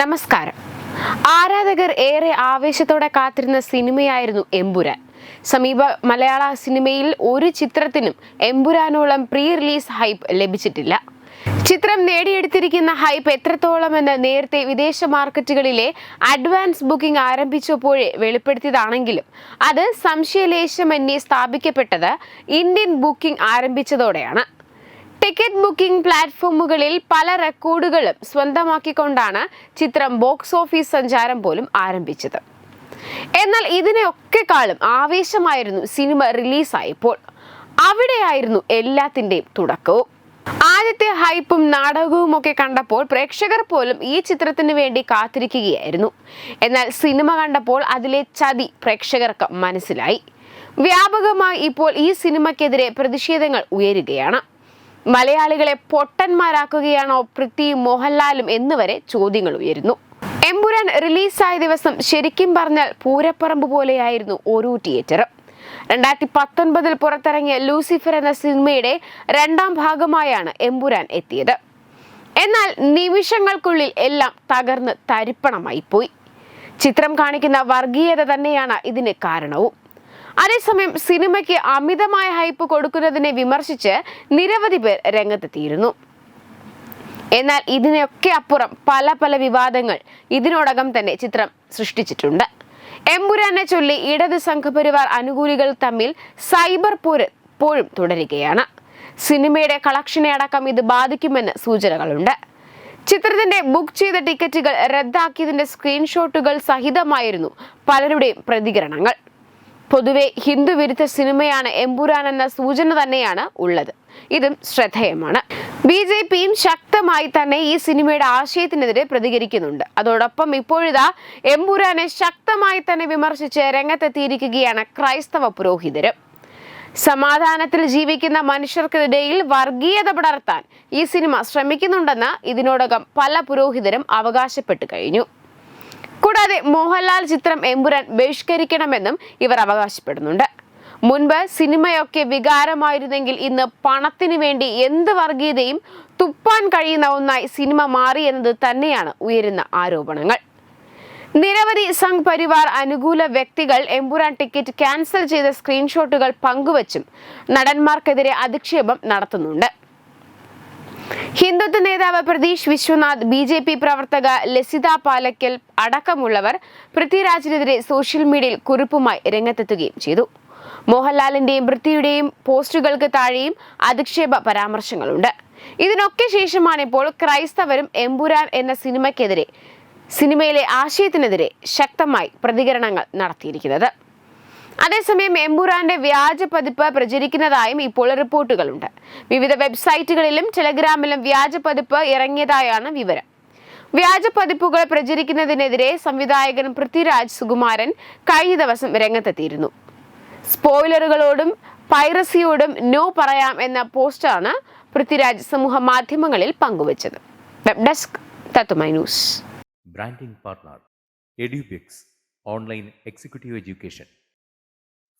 നമസ്കാരം. ആരാധകർ ഏറെ ആവേശത്തോടെ കാത്തിരുന്ന സിനിമയായിരുന്നു എമ്പുരാൻ സമീപ മലയാള സിനിമയിൽ ഒരു ചിത്രത്തിനും എമ്പുരാനോളം പ്രീ റിലീസ് ഹൈപ്പ് ലഭിച്ചിട്ടില്ല. ചിത്രം നേടിയെടുത്തിരിക്കുന്ന ഹൈപ്പ് എത്രത്തോളമെന്ന് നേരത്തെ വിദേശ മാർക്കറ്റുകളിലെ അഡ്വാൻസ് ബുക്കിംഗ് ആരംഭിച്ചപ്പോഴേ വെളിപ്പെടുത്തിയതാണെങ്കിലും അത് സംശയലേശമന്യേ സ്ഥാപിക്കപ്പെട്ടത് ഇന്ത്യൻ ബുക്കിംഗ് ആരംഭിച്ചതോടെയാണ്. ടിക്കറ്റ് ബുക്കിംഗ് പ്ലാറ്റ്ഫോമുകളിൽ പല റെക്കോർഡുകളും സ്വന്തമാക്കിക്കൊണ്ടാണ് ചിത്രം ബോക്സ് ഓഫീസ് സഞ്ചാരം പോലും ആരംഭിച്ചത്. എന്നാൽ ഇതിനെയൊക്കെക്കാളും ആവേശമായിരുന്നു സിനിമ റിലീസായപ്പോൾ. അവിടെയായിരുന്നു എല്ലാത്തിന്റെയും തുടക്കവും. ആദ്യത്തെ ഹൈപ്പും നാടകവും ഒക്കെ കണ്ടപ്പോൾ പ്രേക്ഷകർ പോലും ഈ ചിത്രത്തിന് വേണ്ടി കാത്തിരിക്കുകയായിരുന്നു. എന്നാൽ സിനിമ കണ്ടപ്പോൾ അതിലെ ചതി പ്രേക്ഷകർക്ക് മനസ്സിലായി. വ്യാപകമായി ഇപ്പോൾ ഈ സിനിമയ്ക്കെതിരെ പ്രതിഷേധങ്ങൾ ഉയരുകയാണ്. മലയാളികളെ പൊട്ടന്മാരാക്കുകയാണോ പൃഥ്വിയും മോഹൻലാലും എന്നുവരെ ചോദ്യങ്ങൾ ഉയരുന്നു. എമ്പുരാൻ റിലീസായ ദിവസം ശരിക്കും പറഞ്ഞാൽ പൂരപ്പറമ്പ് പോലെയായിരുന്നു ഓരോ തിയേറ്ററും. രണ്ടായിരത്തി പത്തൊൻപതിൽ പുറത്തിറങ്ങിയ ലൂസിഫർ എന്ന സിനിമയുടെ രണ്ടാം ഭാഗമായാണ് എമ്പുരാൻ എത്തിയത്. എന്നാൽ നിമിഷങ്ങൾക്കുള്ളിൽ എല്ലാം തകർന്ന് തരിപ്പണമായി പോയി. ചിത്രം കാണിക്കുന്ന വർഗീയത തന്നെയാണ് ഇതിന് കാരണവും. അതേസമയം സിനിമയ്ക്ക് അമിതമായ ഹൈപ്പ് കൊടുക്കുന്നതിനെ വിമർശിച്ച് നിരവധി പേർ രംഗത്തെത്തിയിരുന്നു. എന്നാൽ ഇതിനൊക്കെ അപ്പുറം പല പല വിവാദങ്ങൾ ഇതിനോടകം തന്നെ ചിത്രം സൃഷ്ടിച്ചിട്ടുണ്ട്. എമ്പുരാനെ ചൊല്ലി ഇടത് സംഘപരിവാർ അനുകൂലികൾ തമ്മിൽ സൈബർ പോര് ഇപ്പോഴും തുടരുകയാണ്. സിനിമയുടെ കളക്ഷനെ അടക്കം ഇത് ബാധിക്കുമെന്ന് സൂചനകളുണ്ട്. ചിത്രത്തിന്റെ ബുക്ക് ചെയ്ത ടിക്കറ്റുകൾ റദ്ദാക്കിയതിന്റെ സ്ക്രീൻഷോട്ടുകൾ സഹിതമായിരുന്നു പലരുടെയും പ്രതികരണങ്ങൾ. പൊതുവെ ഹിന്ദു വിരുദ്ധ സിനിമയാണ് എമ്പുരാൻ എന്ന സൂചന തന്നെയാണ് ഉള്ളത്. ഇതും ശ്രദ്ധേയമാണ്. ബി ജെ പിയും ശക്തമായി തന്നെ ഈ സിനിമയുടെ ആശയത്തിനെതിരെ പ്രതികരിക്കുന്നുണ്ട്. അതോടൊപ്പം ഇപ്പോഴിതാ എമ്പുരാനെ ശക്തമായി തന്നെ വിമർശിച്ച് രംഗത്തെത്തിയിരിക്കുകയാണ് ക്രൈസ്തവ പുരോഹിതരും. സമാധാനത്തിൽ ജീവിക്കുന്ന മനുഷ്യർക്കിടയിൽ വർഗീയത പടർത്താൻ ഈ സിനിമ ശ്രമിക്കുന്നുണ്ടെന്ന് ഇതിനോടകം പല പുരോഹിതരും അവകാശപ്പെട്ടു കഴിഞ്ഞു. കൂടാതെ മോഹൻലാൽ ചിത്രം എമ്പുരാൻ ബഹിഷ്കരിക്കണമെന്നും ഇവർ അവകാശപ്പെടുന്നുണ്ട്. മുൻപ് സിനിമയൊക്കെ വികാരമായിരുന്നെങ്കിൽ ഇന്ന് പണത്തിന് വേണ്ടി എന്ത് വർഗീയതയും തുപ്പാൻ കഴിയുന്ന ഒന്നായി സിനിമ മാറി എന്നത് തന്നെയാണ് ഉയരുന്ന ആരോപണങ്ങൾ. നിരവധി സംഘ് പരിവാർ അനുകൂല വ്യക്തികൾ എമ്പുരാൻ ടിക്കറ്റ് ക്യാൻസൽ ചെയ്ത സ്ക്രീൻഷോട്ടുകൾ പങ്കുവച്ചും നടന്മാർക്കെതിരെ അധിക്ഷേപം നടത്തുന്നുണ്ട്. ഹിന്ദുത്വ നേതാവ് Pratheesh Vishwanath B J P പ്രവർത്തക ലസിത പാലക്കൽ അടക്കമുള്ളവർ പൃഥ്വിരാജിനെതിരെ സോഷ്യൽ മീഡിയയിൽ കുറിപ്പുമായി രംഗത്തെത്തുകയും ചെയ്തു. മോഹൻലാലിന്റെയും പൃഥ്വിയുടെയും പോസ്റ്റുകൾക്ക് താഴെയും അധിക്ഷേപ പരാമർശങ്ങളുണ്ട്. ഇതിനൊക്കെ ശേഷമാണ് ഇപ്പോൾ ക്രൈസ്തവരും എമ്പുരാൻ എന്ന സിനിമയ്ക്കെതിരെ സിനിമയിലെ ആശയത്തിനെതിരെ ശക്തമായി പ്രതികരണങ്ങൾ നടത്തിയിരിക്കുന്നത്. അതേസമയം എമ്പുരാന്റെ വ്യാജ പതിപ്പ് പ്രചരിക്കുന്നതായും ഇപ്പോൾ റിപ്പോർട്ടുകളുണ്ട്. വിവിധ വെബ്സൈറ്റുകളിലും ടെലഗ്രാമിലും വ്യാജ പതിപ്പ് ഇറങ്ങിയതായാണ് വിവരം. വ്യാജ പതിപ്പുകൾ പ്രചരിക്കുന്നതിനെതിരെ സംവിധായകൻ പൃഥ്വിരാജ് സുകുമാരൻ കഴിഞ്ഞ ദിവസം രംഗത്തെത്തിയിരുന്നു. സ്പോയിലറുകളോടും പൈറസിയോടും നോ പറയാം എന്ന പോസ്റ്റാണ് പൃഥ്വിരാജ് സമൂഹ മാധ്യമങ്ങളിൽ പങ്കുവച്ചത്. Web desk news. Branding partner online executive education